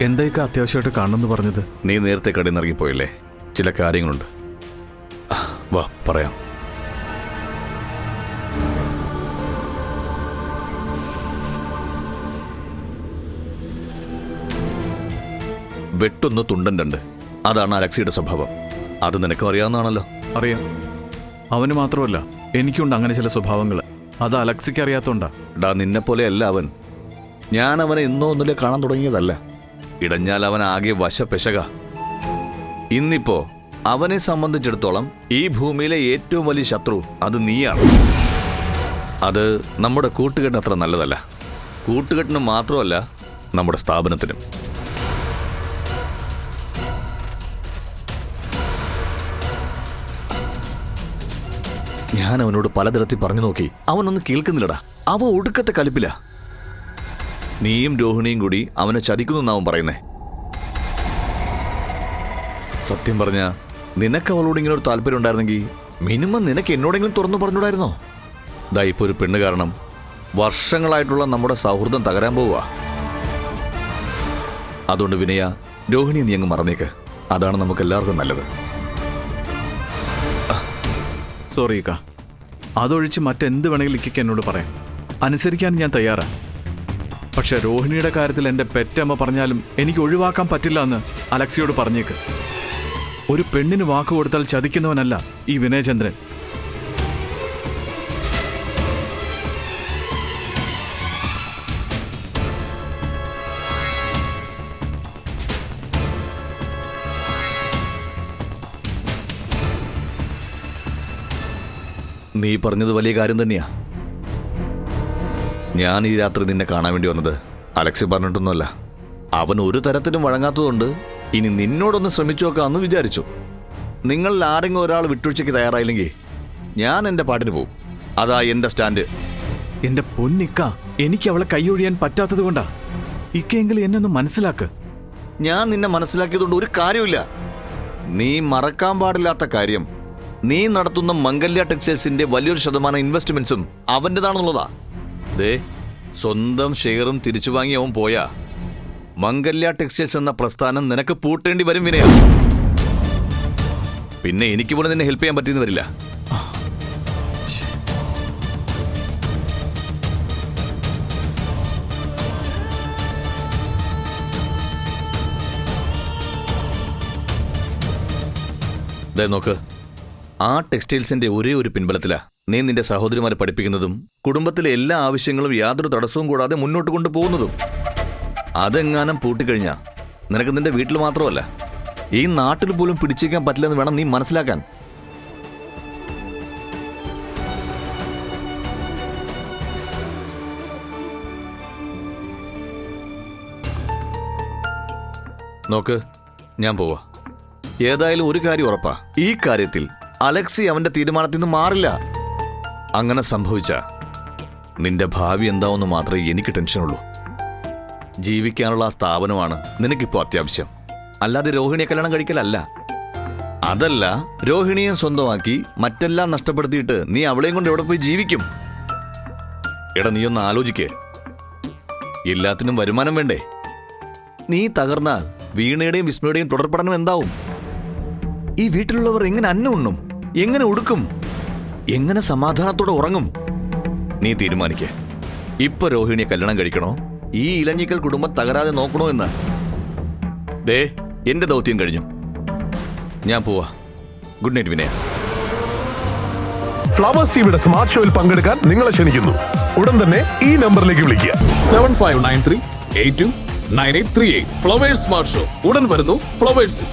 എന്തായിക്കാ അത്യാവശ്യമായിട്ട് കാണണമെന്ന് പറഞ്ഞത്? നീ നേരത്തെ കടയിൽ നിന്ന് ഇറങ്ങിപ്പോയില്ലേ? ചില കാര്യങ്ങളുണ്ട്. വാ പറയാം. വെട്ടൊന്ന് തുണ്ടൻ രണ്ട്. അതാണ് അലക്സിയുടെ സ്വഭാവം. അത് നിനക്കും അറിയാവുന്നതാണല്ലോ. അറിയാം. അവന് മാത്രമല്ല എനിക്കുണ്ട് അങ്ങനെ ചില സ്വഭാവങ്ങൾ. അത് അലക്സിക്ക് അറിയാത്തോണ്ടാ. ഡാ നിന്നെ പോലെയല്ല അവൻ. ഞാൻ അവനെ ഇന്നോ ഒന്നുമില്ല കാണാൻ തുടങ്ങിയതല്ല. ഇടഞ്ഞാൽ അവൻ ആകെ വശപ്പെശക. ഇന്നിപ്പോ അവനെ സംബന്ധിച്ചിടത്തോളം ഈ ഭൂമിയിലെ ഏറ്റവും വലിയ ശത്രു അത് നീയാണ്. അത് നമ്മുടെ കൂട്ടുകെട്ടിന് അത്ര നല്ലതല്ല. കൂട്ടുകെട്ടിന് മാത്രമല്ല നമ്മുടെ സ്ഥാപനത്തിനും. ഞാൻ അവനോട് പലതരത്തിൽ പറഞ്ഞു നോക്കി. അവനൊന്നും കേൾക്കുന്നില്ലടാ. അവ ഒടുക്കത്തെ കലിപ്പില്ല നീയും രോഹിണിയും കൂടി അവനെ ചതിക്കുന്നു എന്നാവും പറയുന്നേ. സത്യം പറഞ്ഞ നിനക്ക് അവളോട് ഇങ്ങനെ ഒരു താല്പര്യം ഉണ്ടായിരുന്നെങ്കിൽ മിനിമം നിനക്ക് എന്നോടെങ്കിലും തുറന്നു പറഞ്ഞൂടായിരുന്നോ? ദാ ഒരു പെണ്ണ് കാരണം വർഷങ്ങളായിട്ടുള്ള നമ്മുടെ സൗഹൃദം തകരാൻ പോവുക അതുകൊണ്ട് വിനയ രോഹിണി നീ അങ്ങ് മറന്നേക്ക്. അതാണ് നമുക്ക് എല്ലാവർക്കും നല്ലത് സോറി ഇക്ക അതൊഴിച്ച് മറ്റെന്ത് വേണമെങ്കിലും ഇക്കയ്ക്ക് എന്നോട് പറയാം. അനുസരിക്കാൻ ഞാൻ തയ്യാറാ. പക്ഷെ രോഹിണിയുടെ കാര്യത്തിൽ എന്റെ പെറ്റമ്മ പറഞ്ഞാലും എനിക്ക് ഒഴിവാക്കാൻ പറ്റില്ല എന്ന് അലക്സിയോട് പറഞ്ഞേക്ക്. ഒരു പെണ്ണിന് വാക്ക് കൊടുത്താൽ ചതിക്കുന്നവനല്ല ഈ വിനയചന്ദ്രൻ. നീ പറഞ്ഞത് വലിയ കാര്യം തന്നെയാ. ഞാൻ ഈ രാത്രി നിന്നെ കാണാൻ വേണ്ടി വന്നത്. അലക്സി പറഞ്ഞിട്ടൊന്നുമല്ല. അവൻ ഒരു തരത്തിലും വഴങ്ങാത്തതുകൊണ്ട് ഇനി നിന്നോടൊന്ന് ശ്രമിച്ചു നോക്കാമെന്ന് വിചാരിച്ചു. നിങ്ങളിൽ ആരെങ്കിലും ഒരാൾ വിട്ടുവീഴ്ചയ്ക്ക് തയ്യാറായില്ലെങ്കിൽ ഞാൻ എന്റെ പാട്ടിന് പോകും അതാ എന്റെ സ്റ്റാൻഡ്. എന്റെ പൊന്നിക്ക എനിക്ക് അവളെ കൈയൊഴിയാൻ പറ്റാത്തത് കൊണ്ടാ. ഇക്കെങ്കിലും എന്നെ ഒന്ന് മനസ്സിലാക്ക്. ഞാൻ നിന്നെ മനസ്സിലാക്കിയതുകൊണ്ട് ഒരു കാര്യമില്ല നീ മറക്കാൻ പാടില്ലാത്ത കാര്യം. നീ നടത്തുന്ന മംഗല്യ ടെക്സ്റ്റൈൽസിന്റെ വലിയൊരു ശതമാനം ഇൻവെസ്റ്റ്മെന്റ്സും അവന്റെതാണെന്നുള്ളതാ ദേ സ്വന്തം ഷെയറും തിരിച്ചു വാങ്ങി അവൻ പോയാ. മംഗല്യ ടെക്സ്റ്റൈൽസ് എന്ന പ്രസ്ഥാനം നിനക്ക് പൂട്ടേണ്ടി വരും വിനയ. പിന്നെ എനിക്ക് പോലും നിന്നെ ഹെൽപ്പ് ചെയ്യാൻ പറ്റിയെന്ന് വരില്ല. നോക്ക്. ആ ടെക്സ്റ്റൈൽസിന്റെ ഒരേ ഒരു പിൻബലത്തിലാ നീ നിന്റെ സഹോദരിമാരെ പഠിപ്പിക്കുന്നതും കുടുംബത്തിലെ എല്ലാ ആവശ്യങ്ങളും യാതൊരു തടസ്സവും കൂടാതെ മുന്നോട്ട് കൊണ്ടുപോകുന്നതും. അതെങ്ങാനും പൂട്ടിക്കഴിഞ്ഞാ നിനക്ക് നിന്റെ വീട്ടിൽ മാത്രമല്ല ഈ നാട്ടിൽ പോലും പിടിച്ചേക്കാൻ പറ്റില്ലെന്ന് വേണം നീ മനസ്സിലാക്കാൻ. നോക്ക് ഞാൻ പോവാ. ഏതായാലും ഒരു കാര്യം ഉറപ്പാ ഈ കാര്യത്തിൽ അലക്സി അവന്റെ തീരുമാനത്തിൽ നിന്ന് മാറില്ല. അങ്ങനെ സംഭവിച്ച നിന്റെ ഭാവി എന്താവെന്ന് മാത്രമേ എനിക്ക് ടെൻഷനുള്ളൂ. ജീവിക്കാനുള്ള ആ സ്ഥാപനമാണ് നിനക്കിപ്പോ അത്യാവശ്യം. അല്ലാതെ രോഹിണിയെ കല്യാണം കഴിക്കലല്ല. അതല്ല രോഹിണിയെ സ്വന്തമാക്കി മറ്റെല്ലാം നഷ്ടപ്പെടുത്തിയിട്ട് നീ അവളെയും കൊണ്ട് എവിടെ പോയി ജീവിക്കും? എടാ നീ ഒന്ന് ആലോചിക്കേ. എല്ലാത്തിനും വരുമാനം വേണ്ടേ? നീ തകർന്നാൽ വീണയുടെയും വിസ്മയുടെയും തുടർപഠനം എന്താവും? ഈ വീട്ടിലുള്ളവർ എങ്ങനെ അന്നുണ്ണും ഉണ്ണും? എങ്ങനെ ഉടുക്കും എങ്ങനെ സമാധാനത്തോടെ ഉറങ്ങും? നീ തീരുമാനിക്ക. ഇപ്പൊ രോഹിണിയെ കല്യാണം കഴിക്കണോ? ഈ ഇലഞ്ഞിക്കൽ കുടുംബം തകരാതെ നോക്കണോ എന്ന്? ദേ എന്റെ ദൗത്യം കഴിഞ്ഞു. ഞാൻ പോവാ. Good night Vinaya. ഫ്ലവേഴ്സ് ടിവിയുടെ സ്മാർട്ട് ഷോയിൽ പങ്കെടുക്കാൻ നിങ്ങളെ ക്ഷണിക്കുന്നു. ഉടൻ തന്നെ ഈ നമ്പറിലേക്ക് വിളിക്കുക. Seven five nine three eight two nine eight three eight. Flowers smart show. ഉടൻ വരുന്നു ഫ്ലവേഴ്സ്